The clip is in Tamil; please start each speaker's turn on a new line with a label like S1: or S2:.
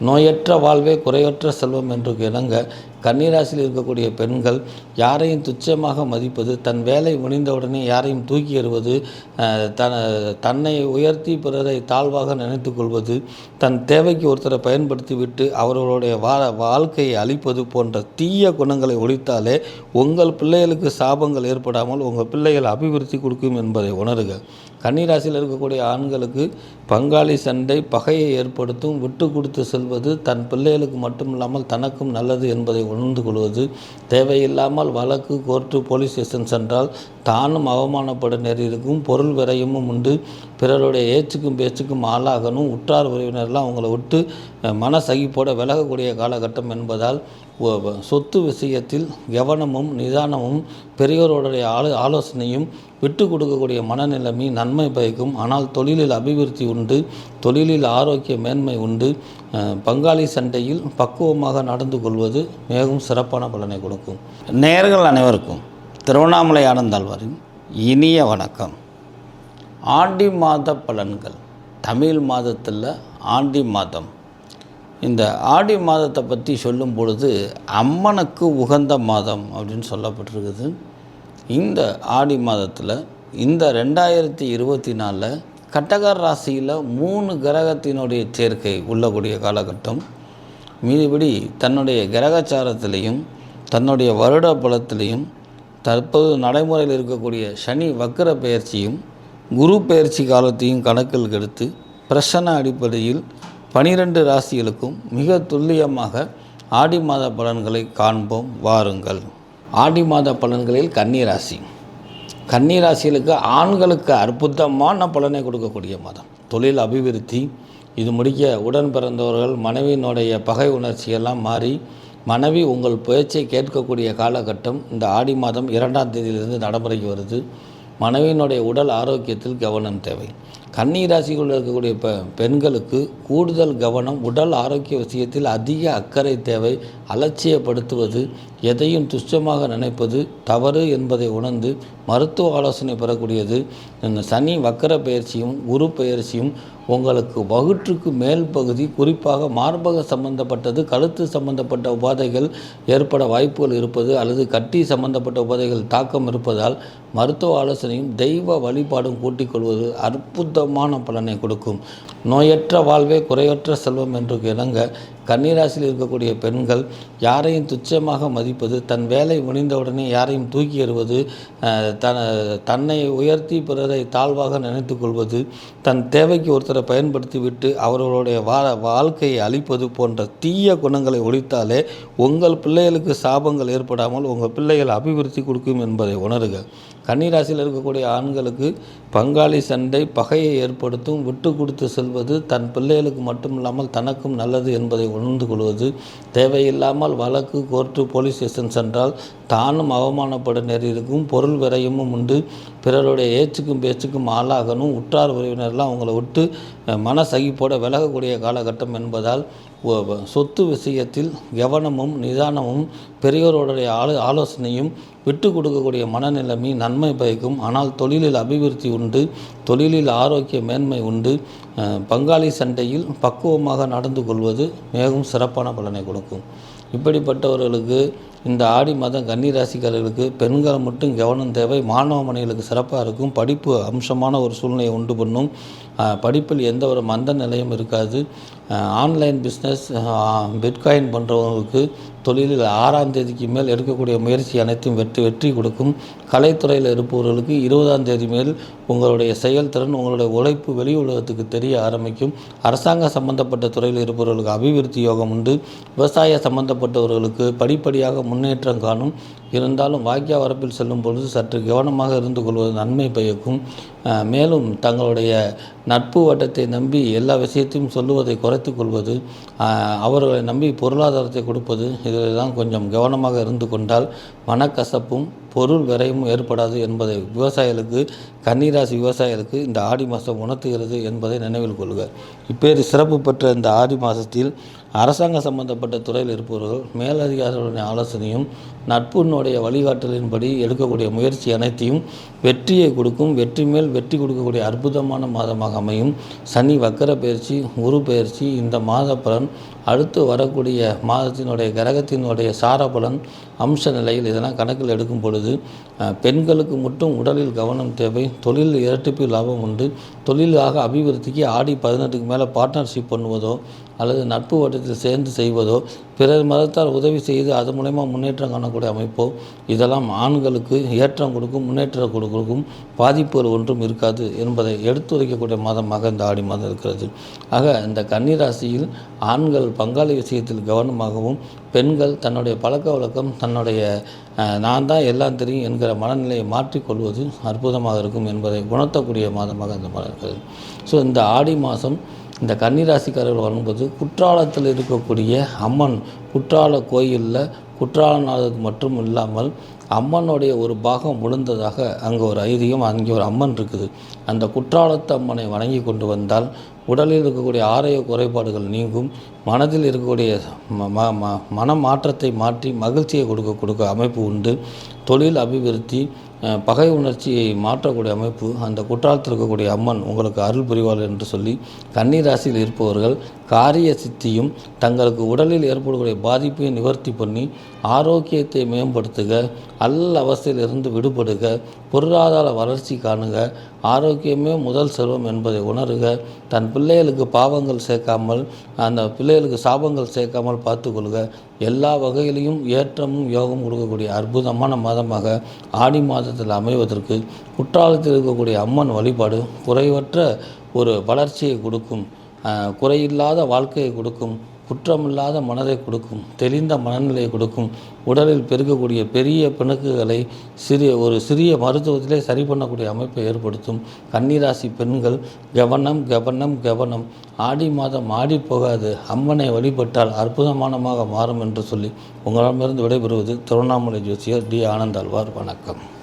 S1: நோயற்ற வாழ்வே குறையற்ற செல்வம் என்று இணங்க கன்னிராசியில் இருக்கக்கூடிய பெண்கள் யாரையும் துச்சமாக மதிப்பது தன் வேலை முடிந்தவுடனே யாரையும் தூக்கி எறுவது த தன்னை உயர்த்தி பிறரை தாழ்வாக நினைத்து கொள்வது தன் தேவைக்கு ஒருத்தரை பயன்படுத்திவிட்டு அவர்களுடைய வா வாழ்க்கையை அழிப்பது போன்ற தீய குணங்களை ஒழித்தாலே உங்கள் பிள்ளைகளுக்கு சாபங்கள் ஏற்படாமல் உங்கள் பிள்ளைகள் அபிவிருத்தி கொடுக்கும் என்பதை உணருக. கன்னிராசியில் இருக்கக்கூடிய ஆண்களுக்கு பங்காளி சண்டை பகையை ஏற்படுத்தும் விட்டு கொடுத்து செல்வது தன் பிள்ளைகளுக்கு மட்டுமில்லாமல் தனக்கும் நல்லது என்பதை உணர்ந்து கொள்வது தேவையில்லாமல் வழக்கு கோர்ட்டு போலீஸ் ஸ்டேஷன் சென்றால் தானும் அவமானப்பட நேரிருக்கும் பொருள் விரயமும் உண்டு. பிறருடைய ஏச்சுக்கும் பேச்சுக்கும் ஆளாகணும். உற்றார் உறவினர்லாம் அவங்கள விட்டு மனசகிப்போட விலகக்கூடிய காலகட்டம் என்பதால் சொத்து விஷயத்தில் கவனமும் நிதானமும் பெரியோருடைய ஆலோ ஆலோசனையும் விட்டு கொடுக்கக்கூடிய மனநிலைமை நன்மை பயக்கும். ஆனால் தொழிலில் அபிவிருத்தி உண்டு தொழிலில் ஆரோக்கிய மேன்மை உண்டு. பங்காளி சண்டையில் பக்குவமாக நடந்து கொள்வது மிகவும் சிறப்பான பலனை கொடுக்கும். நேர்கள் அனைவருக்கும் திருவண்ணாமலை ஆனந்தாழ்வாரின் இனிய வணக்கம். ஆண்டி மாத பலன்கள். தமிழ் மாதத்தில் ஆண்டி மாதம். இந்த ஆடி மாதத்தை பற்றி சொல்லும் பொழுது அம்மனுக்கு உகந்த மாதம் அப்படின்னு சொல்லப்பட்டிருக்குது. இந்த ஆடி மாதத்தில் இந்த ரெண்டாயிரத்தி இருபத்தி நாலில் கட்டகர் ராசியில் மூணு கிரகத்தினுடைய சேர்க்கை உள்ளக்கூடிய காலகட்டம். மீதிபடி தன்னுடைய கிரகச்சாரத்திலையும் தன்னுடைய வருட பலத்திலையும் தற்போது நடைமுறையில் இருக்கக்கூடிய சனி வக்கர பெயர்ச்சியும் குரு பெயர்ச்சி காலத்தையும் கணக்கில் எடுத்து பிரசன அடிப்படையில் பனிரெண்டு ராசிகளுக்கும் மிக துல்லியமாக ஆடி மாத பலன்களை காண்போம் வாருங்கள். ஆடி மாத பலன்களில் கன்னிராசி கன்னிராசிகளுக்கு ராசிகளுக்கு ஆண்களுக்கு அற்புதமான பலனை கொடுக்கக்கூடிய மாதம். தொழில் அபிவிருத்தி இது முடிக்க உடன் பிறந்தவர்கள் மனைவியினுடைய பகை உணர்ச்சியெல்லாம் மாறி மனைவி உங்கள் பேச்சை கேட்கக்கூடிய காலகட்டம் இந்த ஆடி மாதம் இரண்டாம் தேதியிலிருந்து நடைமுறைக்கு வருது. மனைவியினுடைய உடல் ஆரோக்கியத்தில் கவனம் தேவை. கன்னி ராசிகளில் இருக்கக்கூடிய பெ பெண்களுக்கு கூடுதல் கவனம் உடல் ஆரோக்கிய விஷயத்தில் அதிக அக்கறை தேவை அலட்சியப்படுத்துவது எதையும் துச்சமாக நினைப்பது தவறு என்பதை உணர்ந்து மருத்துவ ஆலோசனை பெறக்கூடியது. இந்த சனி வக்கர பயிற்சியும் குரு பயிற்சியும் உங்களுக்கு வகுற்றுக்கு மேல் பகுதி குறிப்பாக மார்பக சம்பந்தப்பட்டது கழுத்து சம்பந்தப்பட்ட உபாதைகள் ஏற்பட வாய்ப்புகள் இருப்பது அல்லது கட்டி சம்பந்தப்பட்ட உபாதைகள் தாக்கம் இருப்பதால் மருத்துவ ஆலோசனையும் தெய்வ வழிபாடும் கூட்டிக் கொள்வது அற்புதமான பலனை கொடுக்கும். நோயற்ற வாழ்வே குறையற்ற செல்வம் என்று இணங்க கன்னிராசியில் இருக்கக்கூடிய பெண்கள் யாரையும் துச்சமாக மதிப்பது தன் வேலை முடிந்தவுடனே யாரையும் தூக்கி எறுவது அஹ், தன தன்னை உயர்த்தி பிறரை தாழ்வாக நினைத்து கொள்வது தன் தேவைக்கு ஒருத்தரை பயன்படுத்தி விட்டு அவர்களுடைய வா வாழ்க்கையை அழிப்பது போன்ற தீய குணங்களை ஒழித்தாலே உங்கள் பிள்ளைகளுக்கு சாபங்கள் ஏற்படாமல் உங்கள் பிள்ளைகள் அபிவிருத்தி கொடுக்கும் என்பதை உணருக கன்னிராசியில் இருக்கக்கூடிய ஆண்களுக்கு பங்காளி சண்டை பகையை ஏற்படுத்தும் விட்டு கொடுத்து செல்வது தன் பிள்ளைகளுக்கு மட்டுமில்லாமல் தனக்கும் நல்லது என்பதை உணர்ந்து கொள்வது தேவையில்லாமல் வழக்கு கோர்ட்டு போலீஸ் ஸ்டேஷன் சென்றால் தானும் அவமானப்பட நேரிருக்கும் பொருள் விரயமும் உண்டு. பிறருடைய ஏச்சுக்கும் பேச்சுக்கும் ஆளாகணும். உற்றார் உறவினர்லாம் அவங்கள விட்டு மன மனசகிப்போட விலகக்கூடிய காலகட்டம் என்பதால் சொத்து விஷயத்தில் கவனமும் நிதானமும் பெரியோருடைய ஆலோ ஆலோசனையும் விட்டு கொடுக்கக்கூடிய மனநிலைமை நன்மை பயக்கும். ஆனால் தொழிலில் அபிவிருத்தி உண்டு தொழிலில் ஆரோக்கிய மேன்மை உண்டு. பங்காளி சண்டையில் பக்குவமாக நடந்து கொள்வது மிகவும் சிறப்பான பலனை கொடுக்கும். இப்படிப்பட்டவர்களுக்கு இந்த ஆடி மாதம் கன்னிராசிக்காரர்களுக்கு பெண்கள் மட்டும் கவனம் தேவை. மாணவ மனைகளுக்கு சிறப்பாக இருக்கும். படிப்பு அம்சமான ஒரு சூழ்நிலையை உண்டு பண்ணும். படிப்பில் எந்த ஒரு மந்த நிலையும் இருக்காது. ஆன்லைன் பிஸ்னஸ் பிட்காயின் போன்றவர்களுக்கு தொழிலில் ஆறாம் தேதிக்கு மேல் எடுக்கக்கூடிய முயற்சி அனைத்தும் வெற்றி வெற்றி கொடுக்கும். கலைத்துறையில் இருப்பவர்களுக்கு இருபதாம் தேதி மேல் உங்களுடைய செயல்திறன் உங்களுடைய உழைப்பு வெளி உலகத்துக்கு தெரிய ஆரம்பிக்கும். அரசாங்க சம்பந்தப்பட்ட துறையில் இருப்பவர்களுக்கு அபிவிருத்தி யோகம் உண்டு. விவசாய சம்பந்தப்பட்டவர்களுக்கு படிப்படியாக முன்னேற்றம் காணும். இருந்தாலும் வாக்கிய வரப்பில் செல்லும் பொழுது சற்று கவனமாக இருந்து கொள்வது நன்மை பயக்கும். மேலும் தங்களுடைய நட்பு வட்டத்தை நம்பி எல்லா விஷயத்தையும் சொல்லுவதை குறைத்து கொள்வது அவர்களை நம்பி பொருளாதாரத்தை கொடுப்பது இதிலெல்லாம் கொஞ்சம் கவனமாக இருந்து கொண்டால் மனக்கசப்பும் பொருள் விரையும் ஏற்படாது என்பதை விவசாயிகளுக்கு கன்னிராசி விவசாயிகளுக்கு இந்த ஆடி மாதம் உணர்த்துகிறது என்பதை நினைவில் கொள்க. இப்பேறு சிறப்பு பெற்ற இந்த ஆடி மாதத்தில் அரசாங்க சம்பந்தப்பட்ட துறையில் இருப்பவர்கள் மேலதிகாரிகளுடைய ஆலோசனையும் நட்புன்னுடைய வழிகாட்டலின்படி எடுக்கக்கூடிய முயற்சி அனைத்தையும் வெற்றியை கொடுக்கும் வெற்றி மேல் வெற்றி கொடுக்கக்கூடிய அற்புதமான மாதமாக அமையும். சனி வக்கர பயிற்சி குரு பயிற்சி இந்த மாத பலன் அடுத்து வரக்கூடிய மாதத்தினுடைய கிரகத்தினுடைய சார பலன் அம்ச நிலையில் இதெல்லாம் கணக்கில் எடுக்கும் பொழுது பெண்களுக்கு மட்டும் உடலில் கவனம் தேவை தொழில் இரட்டிப்பு லாபம் உண்டு. தொழிலாக அபிவிருத்திக்கு ஆடி பதினெட்டுக்கு மேலே பார்ட்னர்ஷிப் பண்ணுவதோ அல்லது நட்பு வட்டத்தில் சேர்ந்து செய்வதோ பிறர் மதத்தால் உதவி செய்து அது மூலயமா முன்னேற்றம் காணக்கூடிய அமைப்போ இதெல்லாம் ஆண்களுக்கு ஏற்றம் கொடுக்கும் முன்னேற்றம் கொடுக்கும் பாதிப்புகள் ஒன்றும் இருக்காது என்பதை எடுத்துரைக்கக்கூடிய மாதமாக இந்த ஆடி மாதம் இருக்கிறது. ஆக இந்த கன்னிராசியில் ஆண்கள் பங்காளி விஷயத்தில் கவனமாகவும் பெண்கள் தன்னுடைய பழக்க வழக்கம் தன்னுடைய நான் தான் எல்லாம் தெரியும் என்கிற மனநிலையை மாற்றிக்கொள்வது அற்புதமாக இருக்கும் என்பதை உணர்த்தக்கூடிய மாதமாக இந்த மாதம் இருக்கிறது. ஸோ இந்த ஆடி மாதம் இந்த கன்னிராசிக்காரர்கள் வரும்போது குற்றாலத்தில் இருக்கக்கூடிய அம்மன் குற்றால கோயிலில் குற்றாலநாதர் மட்டும் இல்லாமல் அம்மனுடைய ஒரு பாகம் விழுந்ததாக அங்கே ஒரு ஐதீகம் அங்கே ஒரு அம்மன் இருக்குது. அந்த குற்றாலத்து அம்மனை வணங்கி கொண்டு வந்தால் உடலில் இருக்கக்கூடிய ஆரோக்கிய குறைபாடுகள் நீங்கும். மனதில் இருக்கக்கூடிய ம- ம- ம- மன மாற்றத்தை மாற்றி மகிழ்ச்சியை கொடுக்க கொடுக்க அமைப்பு உண்டு. தொழில் அபிவிருத்தி பகை உணர்ச்சியை மாற்றக்கூடிய அமைப்பு அந்த குற்றாலத்தில் இருக்கக்கூடிய அம்மன் உங்களுக்கு அருள் புரிவாள் என்று சொல்லி கன்னிராசியில் இருப்பவர்கள் காரிய சித்தியும் தங்களுக்கு உடலில் ஏற்படக்கூடிய பாதிப்பையும் நிவர்த்தி பண்ணி ஆரோக்கியத்தை மேம்படுத்துக அல்ல அவஸ்தையிலிருந்து விடுபடுக பொருளாதார வளர்ச்சி காணுங்க ஆரோக்கியமே முதல் செல்வம் என்பதை உணருக. தன் பிள்ளைகளுக்கு பாவங்கள் சேர்க்காமல் அந்த பிள்ளைகளுக்கு சாபங்கள் சேர்க்காமல் பார்த்துக்கொள்க. எல்லா வகையிலையும் ஏற்றமும் யோகம் கொடுக்கக்கூடிய அற்புதமான மாதமாக ஆடி மாதத்தில் அமைவதற்கு குற்றாலத்தில் இருக்கக்கூடிய அம்மன் வழிபாடு குறைவற்ற ஒரு வளர்ச்சியை கொடுக்கும் குறையில்லாத வாழ்க்கையை கொடுக்கும். குற்றமில்லாத மனதை கொடுக்கும் தெளிந்த மனநிலையை கொடுக்கும். உடலில் பெருக்கக்கூடிய பெரிய பிணக்குகளை சிறிய ஒரு சிறிய மருத்துவத்திலே சரி பண்ணக்கூடிய அமைப்பை ஏற்படுத்தும். கன்னிராசி பெண்கள் கவனம் கவனம் கவனம். ஆடி மாதம் ஆடி போகாது. அம்மனை வழிபட்டால் அற்புதமானமாக மாறும் என்று சொல்லி உங்களிடமிருந்து விடைபெறுவது திருவண்ணாமலை ஜோசியர் டி. ஆனந்தாழ்வார். வணக்கம்.